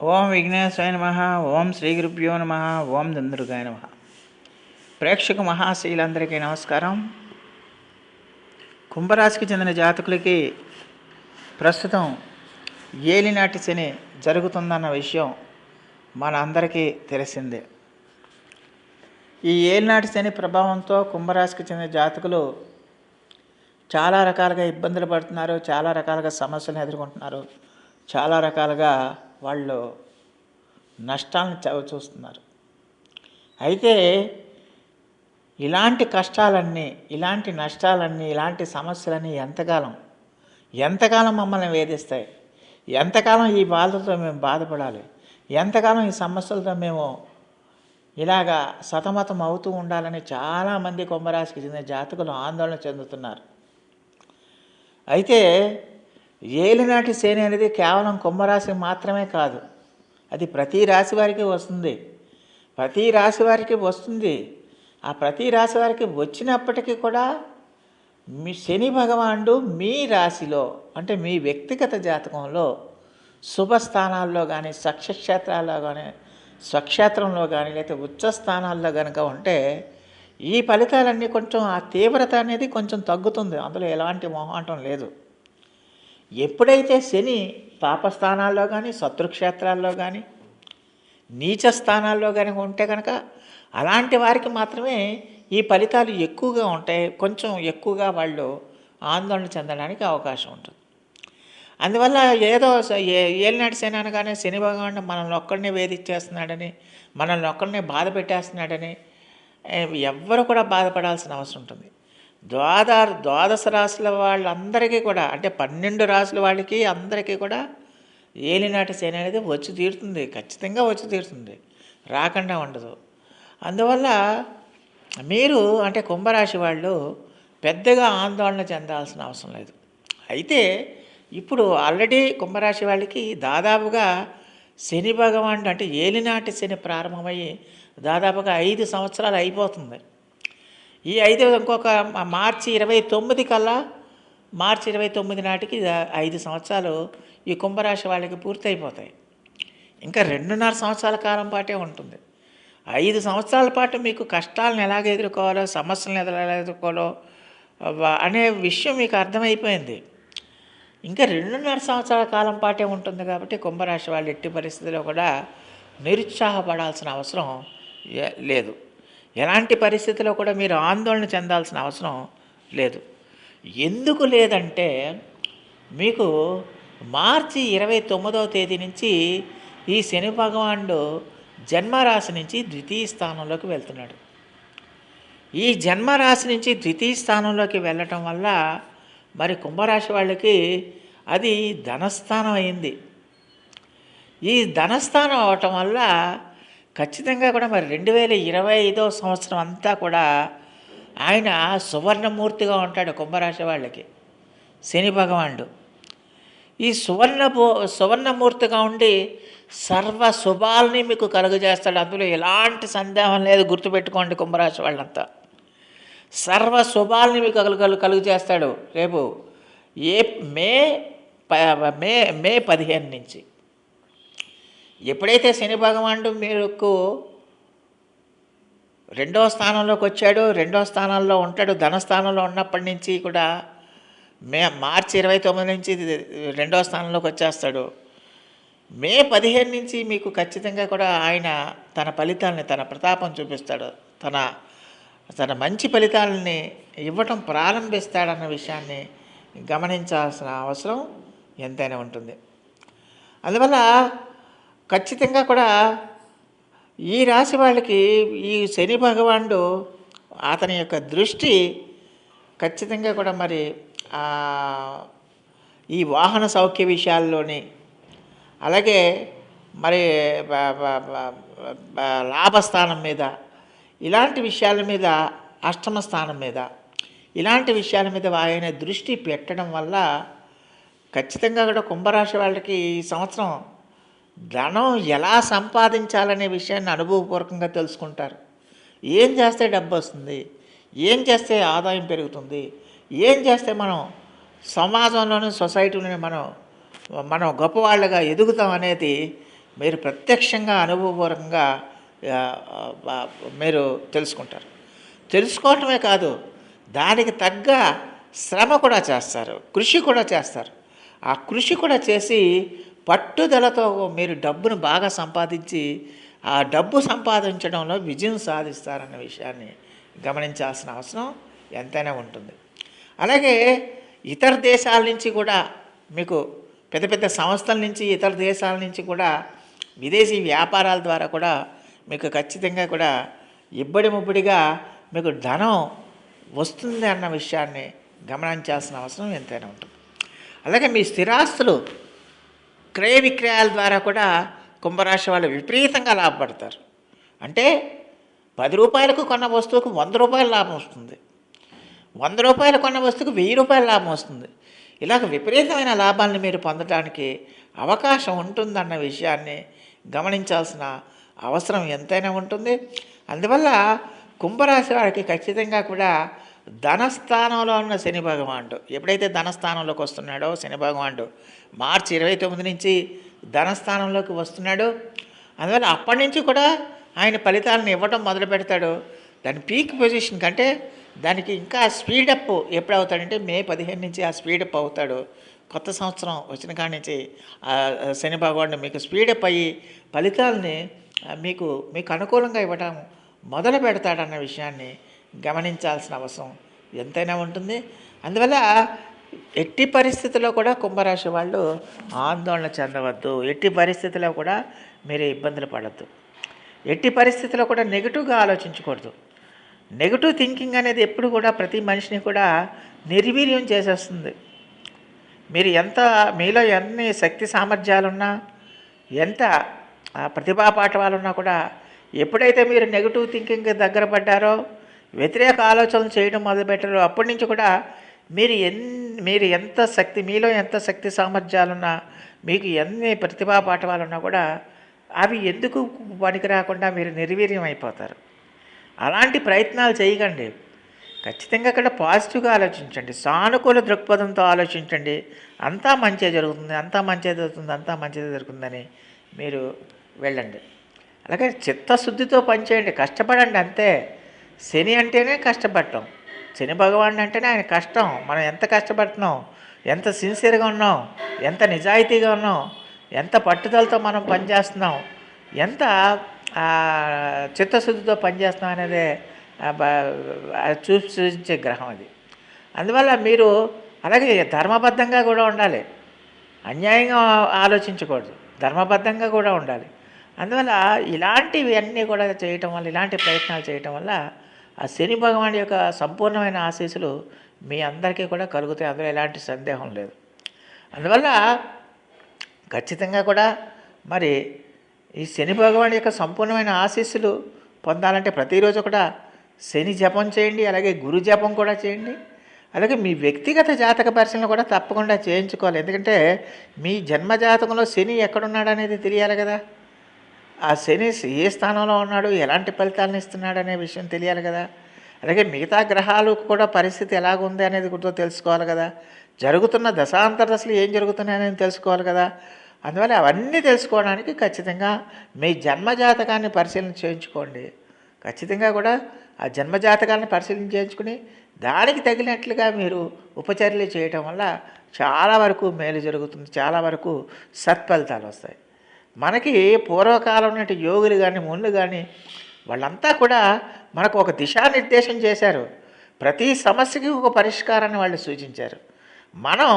ఓం విఘ్నేశాయ నమ ఓం శ్రీ గురుభ్యో నమ ఓం దందుర్గాయ నమ. ప్రేక్షక మహాశీలందరికీ నమస్కారం. కుంభరాశికి చెందిన జాతకులకి ప్రస్తుతం ఏలినాటి శని జరుగుతుందన్న విషయం మన అందరికీ తెలిసిందే. ఈ ఏలినాటి శని ప్రభావంతో కుంభరాశికి చెందిన జాతకులు చాలా రకాలుగా ఇబ్బందులు పడుతున్నారు చాలా రకాలుగా సమస్యలను ఎదుర్కొంటున్నారు చాలా రకాలుగా వాళ్ళు నష్టాలను చవి చూస్తున్నారు. అయితే ఇలాంటి కష్టాలన్నీ ఇలాంటి నష్టాలన్నీ ఇలాంటి సమస్యలన్నీ ఎంతకాలం ఎంతకాలం మమ్మల్ని వేధిస్తాయి? ఎంతకాలం ఈ బాధలతో మేము బాధపడాలి? ఎంతకాలం ఈ సమస్యలతో మేము ఇలాగా సతమతం అవుతూ ఉండాలని చాలామంది కుంభరాశికి చెందిన జాతకులు ఆందోళన చెందుతున్నారు. అయితే ఏలినాటి శని అనేది కేవలం కుంభరాశి మాత్రమే కాదు. అది ప్రతి రాశి వారికి వస్తుంది. ప్రతి రాశి వారికి వస్తుంది. ఆ ప్రతి రాశి వారికి వచ్చినప్పటికీ కూడా మీ శని భగవానుడు మీ రాశిలో అంటే మీ వ్యక్తిగత జాతకంలో శుభస్థానాల్లో కానీ సక్షక్షేత్రాల్లో కానీ స్వక్షేత్రంలో కానీ లేకపోతే ఉచ్చ స్థానాల్లో కనుక ఉంటే ఈ ఫలితాలన్నీ కొంచెం ఆ తీవ్రత అనేది కొంచెం తగ్గుతుంది. అందులో ఎలాంటి మొహాటం లేదు. ఎప్పుడైతే శని పాపస్థానాల్లో కానీ శత్రుక్షేత్రాల్లో కానీ నీచ స్థానాల్లో కానీ ఉంటే కనుక అలాంటి వారికి మాత్రమే ఈ ఫలితాలు ఎక్కువగా ఉంటాయి. కొంచెం ఎక్కువగా వాళ్ళు ఆందోళన చెందడానికి అవకాశం ఉంటుంది. అందువల్ల ఏదో ఏ ఏలినాటి శని అనగానే శని భగవానుడు మనల్ని ఒక్కడిని వేధించేస్తున్నాడని మనల్ని ఒక్కడిని బాధ పెట్టేస్తున్నాడని ఎవ్వరు కూడా బాధపడాల్సిన అవసరం ఉంటుంది. ద్వాద ద్వాదశ రాశుల వాళ్ళందరికీ కూడా అంటే పన్నెండు రాశుల వాళ్ళకి అందరికీ కూడా ఏలినాటి శని అనేది వచ్చి తీరుతుంది ఖచ్చితంగా వచ్చి తీరుతుంది రాకుండా ఉండదు. అందువల్ల మీరు అంటే కుంభరాశి వాళ్ళు పెద్దగా ఆందోళన చెందాల్సిన అవసరం లేదు. అయితే ఇప్పుడు ఆల్రెడీ కుంభరాశి వాళ్ళకి దాదాపుగా శని భగవానుడు అంటే ఏలినాటి శని ప్రారంభమయ్యి దాదాపుగా ఐదు సంవత్సరాలు అయిపోతుంది. ఈ ఐదు ఇంకొక మార్చి ఇరవై తొమ్మిది కల్లా మార్చి ఇరవై తొమ్మిది నాటికి ఐదు సంవత్సరాలు ఈ కుంభరాశి వాళ్ళకి పూర్తయిపోతాయి. ఇంకా రెండున్నర సంవత్సరాల కాలం పాటే ఉంటుంది. ఐదు సంవత్సరాల పాటు మీకు కష్టాలను ఎలాగ ఎదుర్కోవాలో సమస్యలను ఎలా ఎదుర్కోవాలో అనే విషయం మీకు అర్థమైపోయింది. ఇంకా రెండున్నర సంవత్సరాల కాలం పాటే ఉంటుంది కాబట్టి కుంభరాశి వాళ్ళు ఎట్టి పరిస్థితిలో కూడా నిరుత్సాహపడాల్సిన అవసరం లేదు. ఎలాంటి పరిస్థితిలో కూడా మీరు ఆందోళన చెందాల్సిన అవసరం లేదు. ఎందుకు లేదంటే మీకు మార్చి ఇరవై తొమ్మిదవ తేదీ నుంచి ఈ శని భగవానుడు జన్మరాశి నుంచి ద్వితీయ స్థానంలోకి వెళ్తున్నాడు. ఈ జన్మరాశి నుంచి ద్వితీయ స్థానంలోకి వెళ్ళటం వల్ల మరి కుంభరాశి వాళ్ళకి అది ధనస్థానం అయింది. ఈ ధనస్థానం అవటం వల్ల ఖచ్చితంగా కూడా మరి రెండు వేల ఇరవై ఐదో సంవత్సరం అంతా కూడా ఆయన సువర్ణమూర్తిగా ఉంటాడు కుంభరాశి వాళ్ళకి. శని భగవానుడు. ఈ సువర్ణ సువర్ణమూర్తిగా ఉండి సర్వ శుభాలని మీకు కలుగజేస్తాడు. అందులో ఎలాంటి సందేహం లేదు గుర్తుపెట్టుకోండి కుంభరాశి వాళ్ళంతా. సర్వ శుభాలని మీకు కలుగు కలుగు చేస్తాడు రేపు ఏ మే మే మే పదిహేను నుంచి. ఎప్పుడైతే శని భగవానుడు మీకు రెండవ స్థానంలోకి వచ్చాడు రెండవ స్థానంలో ఉంటాడు ధనస్థానంలో ఉన్నప్పటి నుంచి కూడా మే మార్చి ఇరవై తొమ్మిది నుంచి రెండో రెండవ స్థానంలోకి వచ్చేస్తాడు. మే పదిహేను నుంచి మీకు ఖచ్చితంగా కూడా ఆయన తన ఫలితాలని తన ప్రతాపం చూపిస్తాడు. తన తన మంచి ఫలితాలని ఇవ్వటం ప్రారంభిస్తాడన్న విషయాన్ని గమనించాల్సిన అవసరం ఎంతైనా ఉంటుంది. అందువల్ల ఖచ్చితంగా కూడా ఈ రాశి వాళ్ళకి ఈ శని భగవానుడు అతని యొక్క దృష్టి ఖచ్చితంగా కూడా మరి ఈ వాహన సౌఖ్య విషయాల్లోని అలాగే మరి లాభస్థానం మీద ఇలాంటి విషయాల మీద అష్టమ స్థానం మీద ఇలాంటి విషయాల మీద ఆయన దృష్టి పెట్టడం వల్ల ఖచ్చితంగా కూడా కుంభరాశి వాళ్ళకి ఈ సంవత్సరం ధనం ఎలా సంపాదించాలనే విషయాన్ని అనుభవపూర్వకంగా తెలుసుకుంటారు. ఏం చేస్తే డబ్బు వస్తుంది? ఏం చేస్తే ఆదాయం పెరుగుతుంది? ఏం చేస్తే మనం సమాజంలోని సొసైటీలోని మనం మనం గొప్పవాళ్ళుగా ఎదుగుతాం అనేది మీరు ప్రత్యక్షంగా అనుభవపూర్వకంగా మీరు తెలుసుకుంటారు. తెలుసుకోవటమే కాదు దానికి తగ్గ శ్రమ కూడా చేస్తారు కృషి కూడా చేస్తారు. ఆ కృషి కూడా చేసి పట్టుదలతో మీరు డబ్బును బాగా సంపాదించి ఆ డబ్బు సంపాదించడంలో విజయం సాధిస్తారన్న విషయాన్ని గమనించాల్సిన అవసరం ఎంతైనా ఉంటుంది. అలాగే ఇతర దేశాల నుంచి కూడా మీకు పెద్ద పెద్ద సంస్థల నుంచి ఇతర దేశాల నుంచి కూడా విదేశీ వ్యాపారాల ద్వారా కూడా మీకు ఖచ్చితంగా కూడా ఇబ్బడి ముబ్బడిగా మీకు ధనం వస్తుంది అన్న విషయాన్ని గమనించాల్సిన అవసరం ఎంతైనా ఉంటుంది. అలాగే మీ స్థిరాస్తులు క్రయ విక్రయాల ద్వారా కూడా కుంభరాశి వాళ్ళు విపరీతంగా లాభపడతారు. అంటే పది రూపాయలకు కొన్న వస్తువుకు వంద రూపాయల లాభం వస్తుంది. వంద రూపాయలు కొన్న వస్తువుకు వెయ్యి రూపాయల లాభం వస్తుంది. ఇలాగ విపరీతమైన లాభాలను మీరు పొందడానికి అవకాశం ఉంటుందన్న విషయాన్ని గమనించాల్సిన అవసరం ఎంతైనా ఉంటుంది. అందువల్ల కుంభరాశి వారికి ఖచ్చితంగా కూడా ధనస్థానంలో ఉన్న శని భగవానుడు. ఎప్పుడైతే ధనస్థానంలోకి వస్తున్నాడో శని భగవానుడు మార్చి ఇరవై తొమ్మిది నుంచి ధనస్థానంలోకి వస్తున్నాడు. అందువల్ల అప్పటి నుంచి కూడా ఆయన ఫలితాలను ఇవ్వడం మొదలు పెడతాడు. దాని పీక్ పొజిషన్ కంటే దానికి ఇంకా స్పీడప్ ఎప్పుడు అవుతాడంటే మే పదిహేను నుంచి ఆ స్పీడప్ అవుతాడు. కొత్త సంవత్సరం వచ్చిన కాడి నుంచి శని భగవానుడు మీకు స్పీడప్ అయ్యి ఫలితాలని మీకు మీకు అనుకూలంగా ఇవ్వడం మొదలు పెడతాడన్న విషయాన్ని గమనించాల్సిన అవసరం. ఎంతైనా ఉంటుంది. అందువల్ల ఎట్టి పరిస్థితుల్లో కూడా కుంభరాశి వాళ్ళు ఆందోళన చెందవద్దు. ఎట్టి పరిస్థితుల్లో కూడా మీరు ఇబ్బందులు పడద్దు. ఎట్టి పరిస్థితుల్లో కూడా నెగిటివ్గా ఆలోచించకూడదు. నెగిటివ్ థింకింగ్ అనేది ఎప్పుడు కూడా ప్రతి మనిషిని కూడా నిర్వీర్యం చేసేస్తుంది. మీరు ఎంత మీలో ఎన్ని శక్తి సామర్థ్యాలున్నా ఎంత ప్రతిభా పాఠవాలున్నా కూడా ఎప్పుడైతే మీరు నెగిటివ్ థింకింగ్ దగ్గర పడ్డారో వ్యతిరేక ఆలోచనలు చేయడం మొదలుపెట్టారు. అప్పటి నుంచి కూడా మీరు ఎన్ మీరు ఎంత శక్తి మీలో ఎంత శక్తి సామర్థ్యాలున్నా మీకు ఎన్ని ప్రతిభా పాఠవాలున్నా కూడా అవి ఎందుకు పనికి రాకుండా మీరు నిర్వీర్యం అయిపోతారు. అలాంటి ప్రయత్నాలు చేయకండి. ఖచ్చితంగా అక్కడ పాజిటివ్గా ఆలోచించండి. సానుకూల దృక్పథంతో ఆలోచించండి. అంతా మంచిగా జరుగుతుంది అంతా మంచిగా జరుగుతుంది అంతా మంచిగా జరుగుతుందని మీరు వెళ్ళండి. అలాగే చిత్తశుద్ధితో పనిచేయండి. కష్టపడండి అంతే. శని అంటేనే కష్టపడటం. శని భగవాన్ అంటేనే ఆయన కష్టం. మనం ఎంత కష్టపడుతున్నాం? ఎంత సిన్సియర్గా ఉన్నాం? ఎంత నిజాయితీగా ఉన్నాం? ఎంత పట్టుదలతో మనం పనిచేస్తున్నాం? ఎంత చిత్తశుద్ధితో పనిచేస్తున్నాం అనేది చూసి సూచించే గ్రహం అది. అందువల్ల మీరు అలాగే ధర్మబద్ధంగా కూడా ఉండాలి. అన్యాయంగా ఆలోచించకూడదు. ధర్మబద్ధంగా కూడా ఉండాలి. అందువల్ల ఇలాంటివి అన్నీ కూడా చేయటం వల్ల ఇలాంటి ప్రయత్నాలు చేయటం వల్ల ఆ శని భగవాన్ యొక్క సంపూర్ణమైన ఆశీస్సులు మీ అందరికీ కూడా కలుగుతాయి. అందులో ఎలాంటి సందేహం లేదు. అందువల్ల ఖచ్చితంగా కూడా మరి ఈ శని భగవాన్ యొక్క సంపూర్ణమైన ఆశీస్సులు పొందాలంటే ప్రతిరోజు కూడా శని జపం చేయండి అలాగే గురు జపం కూడా చేయండి అలాగే మీ వ్యక్తిగత జాతక పరిశీలన కూడా తప్పకుండా చేయించుకోవాలి. ఎందుకంటే మీ జన్మ జాతకంలో శని ఎక్కడున్నాడనేది తెలియాలి కదా. ఆ శని ఏ స్థానంలో ఉన్నాడు ఎలాంటి ఫలితాలను ఇస్తున్నాడు అనే విషయం తెలియాలి కదా. అలాగే మిగతా గ్రహాలు కూడా పరిస్థితి ఎలాగుంది అనేది కూడా తెలుసుకోవాలి కదా. జరుగుతున్న దశాంతర దశలు ఏం జరుగుతున్నాయి అనేది తెలుసుకోవాలి కదా. అందువల్ల అవన్నీ తెలుసుకోవడానికి ఖచ్చితంగా మీ జన్మజాతకాన్ని పరిశీలన చేయించుకోండి. ఖచ్చితంగా కూడా ఆ జన్మజాతకాన్ని పరిశీలన చేయించుకుని దానికి తగినట్లుగా మీరు ఉపచర్యలు చేయటం వల్ల చాలా వరకు మేలు జరుగుతుంది చాలా వరకు సత్ఫలితాలు వస్తాయి. మనకి పూర్వకాలం నాటి యోగులు కానీ మునులు కానీ వాళ్ళంతా కూడా మనకు ఒక దిశానిర్దేశం చేశారు. ప్రతి సమస్యకి ఒక పరిష్కారాన్ని వాళ్ళు సూచించారు. మనం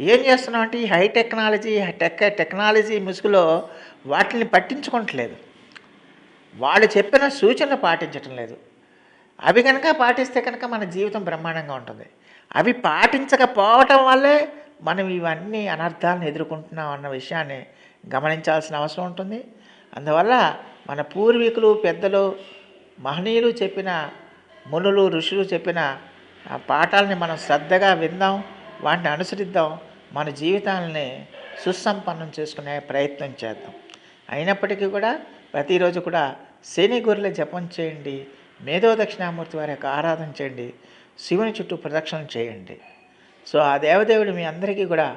ఏం చేస్తున్నాం అంటే ఈ హై టెక్నాలజీ టెక్ టెక్నాలజీ ముసుగులో వాటిని పట్టించుకోవట్లేదు వాళ్ళు చెప్పిన సూచనలు పాటించటం లేదు. అవి కనుక పాటిస్తే కనుక మన జీవితం బ్రహ్మాండంగా ఉంటుంది. అవి పాటించకపోవటం వల్లే మనం ఇవన్నీ అనర్థాలను ఎదుర్కొంటున్నాం అన్న విషయాన్ని గమనించాల్సిన అవసరం ఉంటుంది. అందువల్ల మన పూర్వీకులు పెద్దలు మహనీయులు చెప్పిన మునులు ఋషులు చెప్పిన ఆ పాఠాలని మనం శ్రద్ధగా విందాం వాటిని అనుసరిద్దాం మన జీవితాలని సుసంపన్నం చేసుకునే ప్రయత్నం చేద్దాం. అయినప్పటికీ కూడా ప్రతిరోజు కూడా శని గురుల జపం చేయండి మేధో దక్షిణామూర్తి వారి యొక్క ఆరాధన చేయండి శివుని చుట్టూ ప్రదక్షిణ చేయండి. సో ఆ దేవదేవుడు మీ అందరికీ కూడా